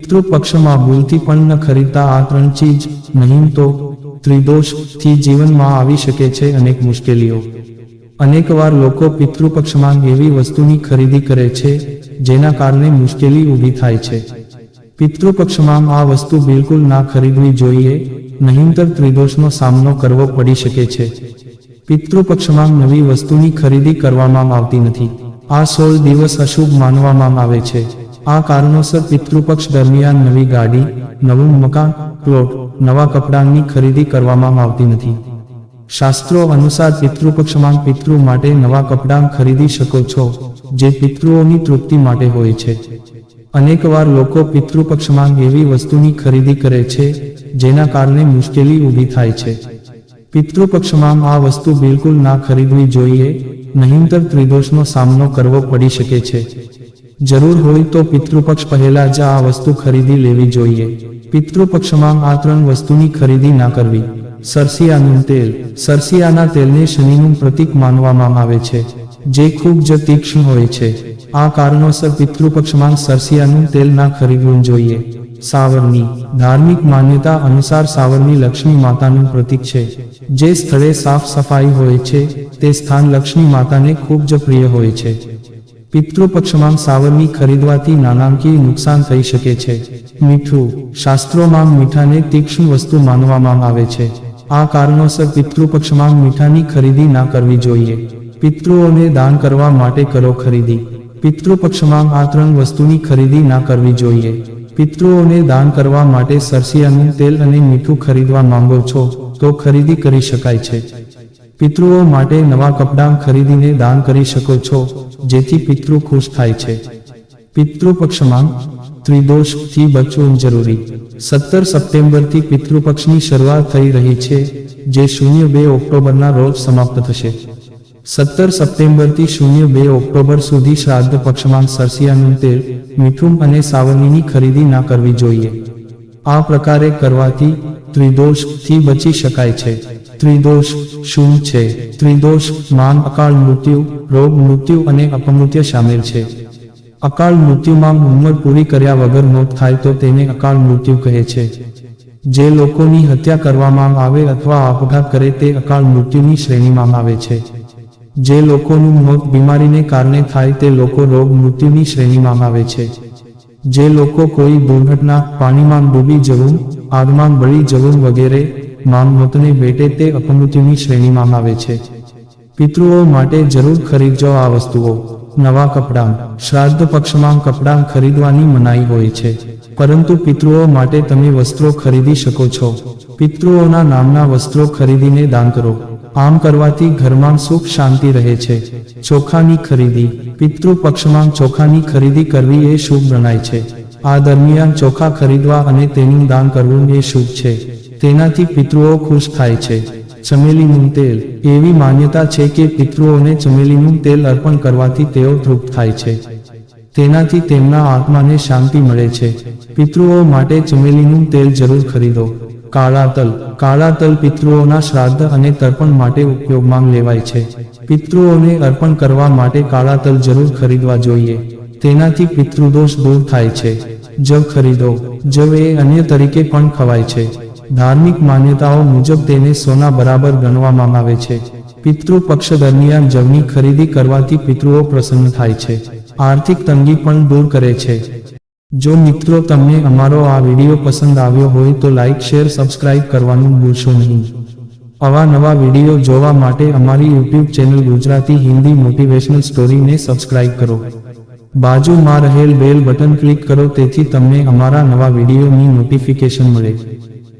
પિતૃપક્ષમાં ભૂલથી પણ ન ખરીદતા આ ત્રણ ચીજ, નહીં તો ત્રિદોષથી જીવનમાં આવી શકે છે અનેક મુશ્કેલીઓ. અનેકવાર લોકો પિતૃપક્ષમાં એવી વસ્તુની ખરીદી કરે છે, જેના કારણે મુશ્કેલી ઊભી થાય છે. પિતૃપક્ષમાં આ વસ્તુ બિલકુલ ના ખરીદવી જોઈએ નહીંતર ત્રિદોષનો સામનો કરવો પડી શકે છે. પિતૃપક્ષમાં નવી વસ્તુની ખરીદી કરવામાં આવતી નથી. આ સોળ દિવસ અશુભ માનવામાં આવે છે. આ કારણોસર પિતૃપક્ષ દરમિયાન નવી ગાડી, નવું મકાન, પ્લોટ, નવા કપડાની ખરીદી કરવામાં આવતી નથી. શાસ્ત્રો અનુસાર પિતૃપક્ષમાં પિતૃ માટે નવા કપડાં ખરીદી શકો છો, જે પિતૃઓની તૃપ્તિ માટે હોય છે. અનેકવાર લોકો પિતૃપક્ષમાં એવી વસ્તુની ખરીદી કરે છે, જેના કારણે મુશ્કેલી ઊભી થાય છે. પિતૃપક્ષમાં આ વસ્તુ બિલકુલ ના ખરીદવી જોઈએ, નહીંતર ત્રિદોષનો સામનો કરવો પડી શકે છે. જરૂર હોય તો પિતૃપક્ષ પહેલા જ આ વસ્તુ ખરીદી લેવી જોઈએ. પિતૃપક્ષમાં આ ત્રણ વસ્તુની ખરીદી ના કરવી. સરસિયાનું તેલ. સરસિયાના તેલને શનિનું પ્રતીક માનવામાં આવે છે. જે ખૂબ જ તીક્ષ્ણ હોય છે. આ કારણોસર પિતૃપક્ષમાં સરસિયાનું તેલ ના ખરીદવું જોઈએ. સાવરની. ધાર્મિક માન્યતા અનુસાર સાવરની લક્ષ્મી માતાનું પ્રતીક છે. જે સ્થળે સાફ સફાઈ હોય છે, તે સ્થાન લક્ષ્મી માતાને ખૂબ જ પ્રિય હોય છે. પિતૃપક્ષમાં સાવરની ખરીદવાથી નાણાકીય નુકસાન થઈ શકે છે. મીઠું, શાસ્ત્રોમાં મીઠાને તીક્ષ્ણ વસ્તુ માનવામાં આવે છે. આ કારણોસર પિતૃપક્ષમાં મીઠાની ખરીદી ના કરવી જોઈએ. પિતૃઓને દાન કરવા માટે કરો ખરીદી. પિતૃપક્ષમાં આ ત્રણ વસ્તુની ખરીદી ના કરવી જોઈએ. પિતૃઓને દાન કરવા માટે સરસિયાનું તેલ અને મીઠું ખરીદવા માંગો છો, તો ખરીદી કરી શકાય છે. પિતૃઓ માટે નવા કપડાં ખરીદીને દાન કરી શકો છો. જેથી પિતૃ ખુશ થાય છે. પિતૃપક્ષમાં ત્રિદોષથી બચવું જરૂરી. સત્તર સપ્ટેમ્બરથી પિતૃપક્ષની શરૂઆત થઈ રહી છે, જે શૂન્ય બે ઓક્ટોબરના રોજ સમાપ્ત થશે. સત્તર સપ્ટેમ્બરથી શૂન્ય બે ઓક્ટોબર સુધી શ્રાદ્ધ પક્ષમાં સરસિયાનું તેલ, મીઠું અને સાવરણીની ખરીદી ના કરવી જોઈએ. આ પ્રકારે કરવાથી ત્રિદોષથી બચી શકાય છે. ત્રિદોષ શું છે? ત્રિદોષ માન, અકાળ, મૃત્યુ, રોગ, મૃત્યુ અને અપમૃત્યુ સામેલ છે. અકાળ, મૃત્યુમાં ઉંમર પૂરી કર્યા વગર મોત થાય તો તેને અકાળ, મૃત્યુ કહે છે. જે લોકોની હત્યા કરવામાં આવે અથવા આપઘાત કરે તે અકાળ, મૃત્યુની શ્રેણીમાં આવે છે. જે લોકોનું મોત બીમારીને કારણે થાય તે લોકો રોગ, મૃત્યુની શ્રેણીમાં આવે છે. જે લોકો કોઈ દુર્ઘટના, પાણીમાં ડૂબી જવું, આગમાં બળી જવું વગેરે માં ભેટે તે અપમૃત્યુની શ્રેણીમાં આવે છે. પિતૃઓ માટે જરૂર ખરીદજો આ વસ્તુઓ. નવા કપડાં. શ્રાદ્ધ પક્ષમાં કપડાં ખરીદવાની મનાઈ હોય છે. પરંતુ પિતૃઓ માટે તમે વસ્ત્રો ખરીદી શકો છો. પિતૃઓના નામના વસ્ત્રો ખરીદીને દાન કરો. આમ કરવાથી ઘરમાં સુખ શાંતિ રહે છે. ચોખાની ખરીદી. પિતૃ પક્ષમાં ચોખાની ખરીદી કરવી એ શુભ ગણાય છે. આ દરમિયાન ચોખા ખરીદવા અને તેનું દાન કરવું એ શુભ છે. તેનાથી પિતૃઓ ખુશ થાય છે. ચમેલીનું તેલ. એવી માન્યતા છે કે પિતૃઓને ચમેલીનું તેલ અર્પણ કરવાથી તેઓ તૃપ્ત થાય છે. તેનાથી તેમના આત્માને શાંતિ મળે છે. પિતૃઓ માટે ચમેલીનું તેલ જરૂર ખરીદો. કાળા તલ કાળા તલ પિતૃઓના શ્રાદ્ધ અને તર્પણ માટે ઉપયોગમાં લેવાય છે. પિતૃઓને અર્પણ કરવા માટે કાળા તલ જરૂર ખરીદવા જોઈએ. તેનાથી પિતૃદોષ દૂર થાય છે. જવ ખરીદો. જવ એ અન્ય તરીકે પણ ખવાય છે. ધાર્મિક માન્યતાઓ મુજબ તેને સોના બરાબર ગણવામાં આવે છે. પિતૃ પક્ષ દરમિયાન જવની ખરીદી કરવાથી પિતૃઓ પ્રસન્ન થાય છે. આર્થિક તંગી પણ દૂર કરે છે. જો મિત્રો તમને અમારો આ વીડિયો પસંદ આવ્યો હોય તો લાઇક શેર, સબસ્ક્રાઇબ કરવાનું ભૂલશો નહીં. આવા નવા વીડિયો જોવા માટે અમારી YouTube channel Gujarati Hindi motivational સ્ટોરીને subscribe કરો. બાજુમાં રહેલ બેલ બટન ક્લિક કરો, તેથી તમને અમારા નવા વિડીયોની નોટિફિકેશન મળે.